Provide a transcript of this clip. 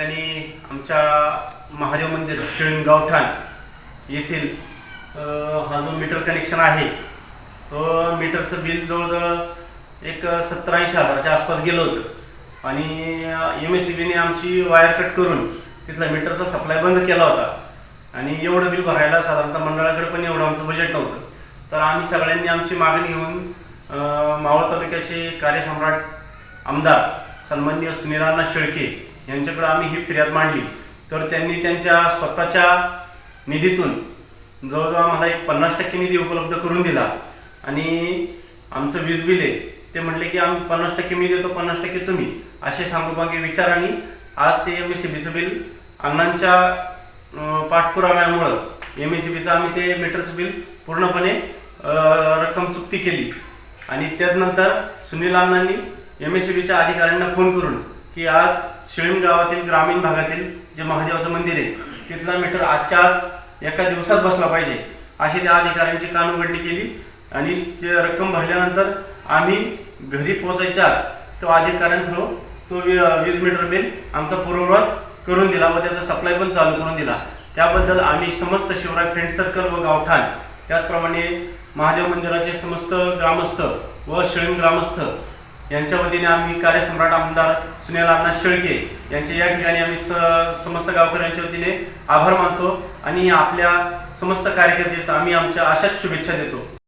ठिकाणी आमच्या महादेव मंदिर शिळण गावठाण येथील हा जो मीटर कनेक्शन आहे तो मीटरचं बिल जवळजवळ एक सत्तर ऐंशी हजाराच्या आसपास गेलं होतं. आणि एम एस सी बीने आमची वायर कट करून तिथला मीटरचा सप्लाय बंद केला होता. आणि एवढं बिल भरायला साधारणतः मंडळाकडे पण एवढं आमचं बजेट नव्हतं. तर आम्ही सगळ्यांनी आमची मागणी घेऊन मावळ तालुक्याचे कार्यसम्राट आमदार सन्माननीय सुनीलांना शेळके यांच्याकडे आम्ही ही फिर्याद मांडली. तर त्यांनी त्यांच्या स्वतःच्या निधीतून जवळजवळ आम्हाला एक पन्नास टक्के निधी उपलब्ध करून दिला. आणि आमचं वीज बिल आहे ते म्हटले की आम्ही पन्नास टक्के मी देतो पन्नास टक्के तुम्ही. असे सांगोपांगी आणि आज ते एम एस सी बीचं बिल अण्णांच्या पाठपुराव्यामुळं एम एस सी बीचं आम्ही ते मीटरचं बिल पूर्णपणे रक्कम चुकती केली. आणि त्यानंतर सुनील अण्णांनी एम एस सी बीच्या अधिकाऱ्यांना फोन करून की आज शिळीम गावातील ग्रामीण भागातील जे महादेवाचं मंदिर आहे तिथला मीटर आजच्या एका दिवसात बसला पाहिजे अशी त्या अधिकाऱ्यांची कान उघडणी केली. आणि ते रक्कम भरल्यानंतर आम्ही घरी पोचायच्या तो तो अधिकाऱ्यांथ्रू तो वीज मीटर बिल आमचा पूर्ववत करून दिला व त्याचा सप्लाय पण चालू करून दिला. त्याबद्दल आम्ही समस्त शिवराय फ्रेंड सर्कल व गावठाण त्याचप्रमाणे महादेव मंदिराचे समस्त ग्रामस्थ व शिळीम ग्रामस्थ यांच्या वतीने आम्ही कार्यसम्राट आमदार सुनील अण्णा शेळके यांचे या ठिकाणी आम्ही स समस्त गावकऱ्यांच्या वतीने आभार मानतो आणि आपल्या समस्त कार्यकर्त्यांना आम्ही आमच्या अशाच शुभेच्छा देतो.